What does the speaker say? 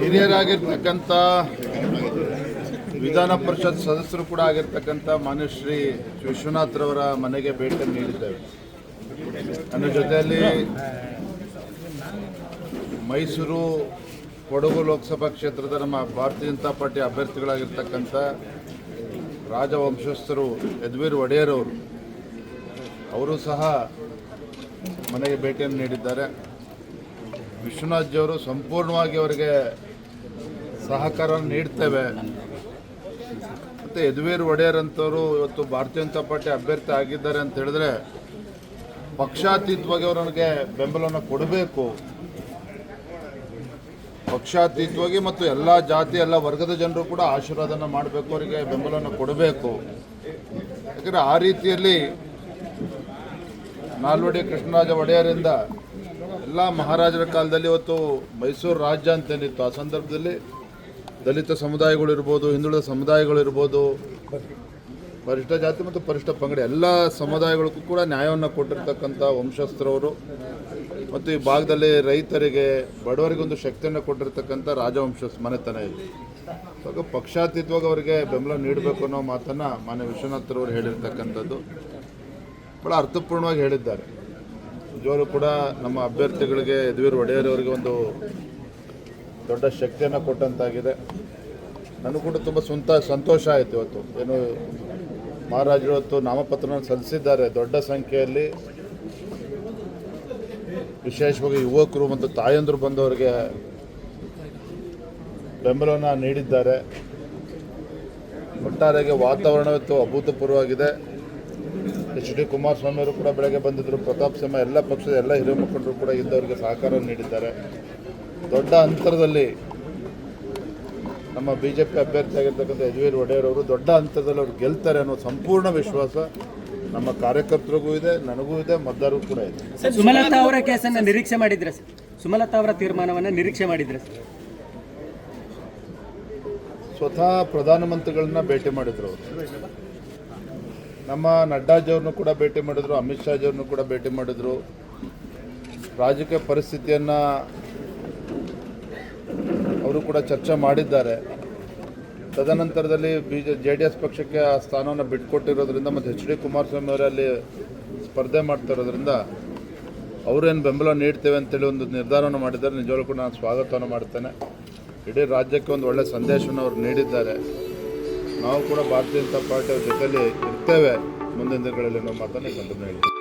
ಹಿರಿಯರಾಗಿರ್ತಕ್ಕಂಥ ವಿಧಾನ ಪರಿಷತ್ ಸದಸ್ಯರು ಕೂಡ ಆಗಿರ್ತಕ್ಕಂಥ ಮಾನ್ಯ ಶ್ರೀ ವಿಶ್ವನಾಥ್ರವರ ಮನೆಗೆ ಭೇಟಿ ನೀಡಿದ್ದೇವೆ. ನನ್ನ ಜೊತೆಯಲ್ಲಿ ಮೈಸೂರು ಕೊಡಗು ಲೋಕಸಭಾ ಕ್ಷೇತ್ರದ ನಮ್ಮ ಭಾರತೀಯ ಜನತಾ ಪಾರ್ಟಿ ಅಭ್ಯರ್ಥಿಗಳಾಗಿರ್ತಕ್ಕಂಥ ರಾಜವಂಶಸ್ಥರು ಯದ್ವೀರ್ ಒಡೆಯರ್ ಅವರು ಅವರು ಸಹ ಮನೆಗೆ ಭೇಟಿಯನ್ನು ನೀಡಿದ್ದಾರೆ. ವಿಶ್ವನಾಥ್ ಜಿಯವರು ಸಂಪೂರ್ಣವಾಗಿ ಅವರಿಗೆ ಸಹಕಾರ ನೀಡ್ತೇವೆ. ಮತ್ತು ಯದುವೀರ್ ಒಡೆಯರ್ ಅಂತವರು ಇವತ್ತು ಭಾರತೀಯ ಜನತಾ ಪಾರ್ಟಿ ಅಭ್ಯರ್ಥಿ ಆಗಿದ್ದಾರೆ ಅಂತ ಹೇಳಿದ್ರೆ ಪಕ್ಷಾತೀತವಾಗಿ ಅವರಿಗೆ ಬೆಂಬಲವನ್ನು ಕೊಡಬೇಕು. ಪಕ್ಷಾತೀತವಾಗಿ ಮತ್ತು ಎಲ್ಲ ಜಾತಿ, ಎಲ್ಲ ವರ್ಗದ ಜನರು ಕೂಡ ಆಶೀರ್ವಾದನ ಮಾಡಬೇಕು, ಅವರಿಗೆ ಬೆಂಬಲವನ್ನು ಕೊಡಬೇಕು. ಯಾಕಂದರೆ ಆ ರೀತಿಯಲ್ಲಿ ನಾಲ್ವಡಿ ಕೃಷ್ಣರಾಜ ಒಡೆಯರಿಂದ ಎಲ್ಲ ಮಹಾರಾಜರ ಕಾಲದಲ್ಲಿ ಇವತ್ತು ಮೈಸೂರು ರಾಜ್ಯ ಅಂತೇನಿತ್ತು. ಆ ಸಂದರ್ಭದಲ್ಲಿ ದಲಿತ ಸಮುದಾಯಗಳಿರ್ಬೋದು ಹಿಂದುಳಿದ ಸಮುದಾಯಗಳಿರ್ಬೋದು ಪರಿಷ್ಠ ಜಾತಿ ಮತ್ತು ಪರಿಷ್ಠ ಪಂಗಡ, ಎಲ್ಲ ಸಮುದಾಯಗಳಿಗೂ ಕೂಡ ನ್ಯಾಯವನ್ನು ಕೊಟ್ಟಿರ್ತಕ್ಕಂಥ ವಂಶಸ್ಥರವರು ಮತ್ತು ಈ ಭಾಗದಲ್ಲಿ ರೈತರಿಗೆ, ಬಡವರಿಗೆ ಒಂದು ಶಕ್ತಿಯನ್ನು ಕೊಟ್ಟಿರ್ತಕ್ಕಂಥ ರಾಜವಂಶ ಮನೆತನ ಇದೆ. ಇವಾಗ ಪಕ್ಷಾತೀತವಾಗಿ ಅವರಿಗೆ ಬೆಂಬಲ ನೀಡಬೇಕು ಅನ್ನೋ ಮಾತನ್ನು ಮಾನ್ಯ ವಿಶ್ವನಾಥ್ರವರು ಹೇಳಿರ್ತಕ್ಕಂಥದ್ದು. ಭಾಳ ಅರ್ಥಪೂರ್ಣವಾಗಿ ಹೇಳಿದ್ದಾರೆ. ನಿಜವಾಗ್ಲೂ ಕೂಡ ನಮ್ಮ ಅಭ್ಯರ್ಥಿಗಳಿಗೆ ಯದುವೀರ್ ಒಡೆಯರ್ ಒಂದು ದೊಡ್ಡ ಶಕ್ತಿಯನ್ನು ಕೊಟ್ಟಂತಾಗಿದೆ. ನನಗೂ ಕೂಡ ತುಂಬ ಸ್ವಂತ ಸಂತೋಷ ಆಯಿತು ಇವತ್ತು. ಏನು ಮಹಾರಾಜರು ಇವತ್ತು ನಾಮಪತ್ರವನ್ನು ಸಲ್ಲಿಸಿದ್ದಾರೆ ದೊಡ್ಡ ಸಂಖ್ಯೆಯಲ್ಲಿ. ವಿಶೇಷವಾಗಿ ಯುವಕರು ಮತ್ತು ತಾಯಂದರು ಬಂದವರಿಗೆ ಬೆಂಬಲವನ್ನು ನೀಡಿದ್ದಾರೆ. ಒಟ್ಟಾರೆಗೆ ವಾತಾವರಣ ಇವತ್ತು ಅಭೂತಪೂರ್ವವಾಗಿದೆ. ಎಚ್ ಡಿ ಕುಮಾರಸ್ವಾಮಿ ಅವರು ಕೂಡ ಬೆಳಗ್ಗೆ ಬಂದಿದ್ದರು ಪ್ರತಾಪ್ ಸಿಂಹ ಎಲ್ಲ ಪಕ್ಷದ ಎಲ್ಲ ಹಿರಿಯ ಮುಖಂಡರು ಕೂಡ ಇದ್ದವರಿಗೆ ಸಹಕಾರ ನೀಡಿದ್ದಾರೆ. ದೊಡ್ಡ ಅಂತರದಲ್ಲಿ ನಮ್ಮ ಬಿ ಜೆ ಪಿ ಅಭ್ಯರ್ಥಿಯಾಗಿರ್ತಕ್ಕಂಥ ಯಜ್ವೀರ್ ಒಡೆಯರ್ ಅವರು ದೊಡ್ಡ ಅಂತರದಲ್ಲಿ ಅವರು ಗೆಲ್ತಾರೆ ಅನ್ನೋ ಸಂಪೂರ್ಣ ವಿಶ್ವಾಸ ನಮ್ಮ ಕಾರ್ಯಕರ್ತರಿಗೂ ಇದೆ ನನಗೂ ಇದೆ ಮತದಾರರಿಗೂ ಕೂಡ ಇದೆ. ಸುಮಲತಾ ಅವರ ಕೇಸನ್ನು ನಿರೀಕ್ಷೆ ಮಾಡಿದ್ರೆ ಸರ್? ಸುಮಲತಾ ಅವರ ತೀರ್ಮಾನವನ್ನು ನಿರೀಕ್ಷೆ ಮಾಡಿದ್ರೆ ಸರ್? ಸ್ವತಃ ಪ್ರಧಾನಮಂತ್ರಿಗಳನ್ನ ಭೇಟಿ ಮಾಡಿದ್ರು ಅವರು. ನಮ್ಮ ನಡ್ಡಾಜಿಯವ್ರನ್ನೂ ಕೂಡ ಭೇಟಿ ಮಾಡಿದ್ರು, ಅಮಿತ್ ಶಾಜಿಯವ್ರನ್ನೂ ಕೂಡ ಭೇಟಿ ಮಾಡಿದ್ರು. ರಾಜಕೀಯ ಪರಿಸ್ಥಿತಿಯನ್ನು ಅವರು ಕೂಡ ಚರ್ಚೆ ಮಾಡಿದ್ದಾರೆ. ತದನಂತರದಲ್ಲಿ ಬಿ ಜೆ ಡಿ ಎಸ್ ಪಕ್ಷಕ್ಕೆ ಆ ಸ್ಥಾನವನ್ನು ಬಿಟ್ಕೊಟ್ಟಿರೋದ್ರಿಂದ ಮತ್ತು ಎಚ್ ಡಿ ಕುಮಾರಸ್ವಾಮಿ ಅವರಲ್ಲಿ ಸ್ಪರ್ಧೆ ಮಾಡ್ತಿರೋದ್ರಿಂದ ಅವರೇನು ಬೆಂಬಲ ನೀಡ್ತೇವೆ ಅಂತೇಳಿ ಒಂದು ನಿರ್ಧಾರವನ್ನು ಮಾಡಿದ್ದಾರೆ. ನಿಜವಾಗ್ಲೂ ಕೂಡ ನಾನು ಸ್ವಾಗತವನ್ನು ಮಾಡ್ತೇನೆ. ಇಡೀ ರಾಜ್ಯಕ್ಕೆ ಒಂದು ಒಳ್ಳೆಯ ಸಂದೇಶವನ್ನು ಅವರು ನೀಡಿದ್ದಾರೆ. ನಾವು ಕೂಡ ಭಾರತೀಯ ಜನತಾ ಪಾರ್ಟಿಯ ಜೊತೆಯಲ್ಲಿ ಇರ್ತೇವೆ. ಮುಂದಿನ ದಿನಗಳಲ್ಲಿ ನಮ್ಮ ಮಾತನ್ನು ಸಂದರ್ಭ ಹೇಳ್ತೀನಿ.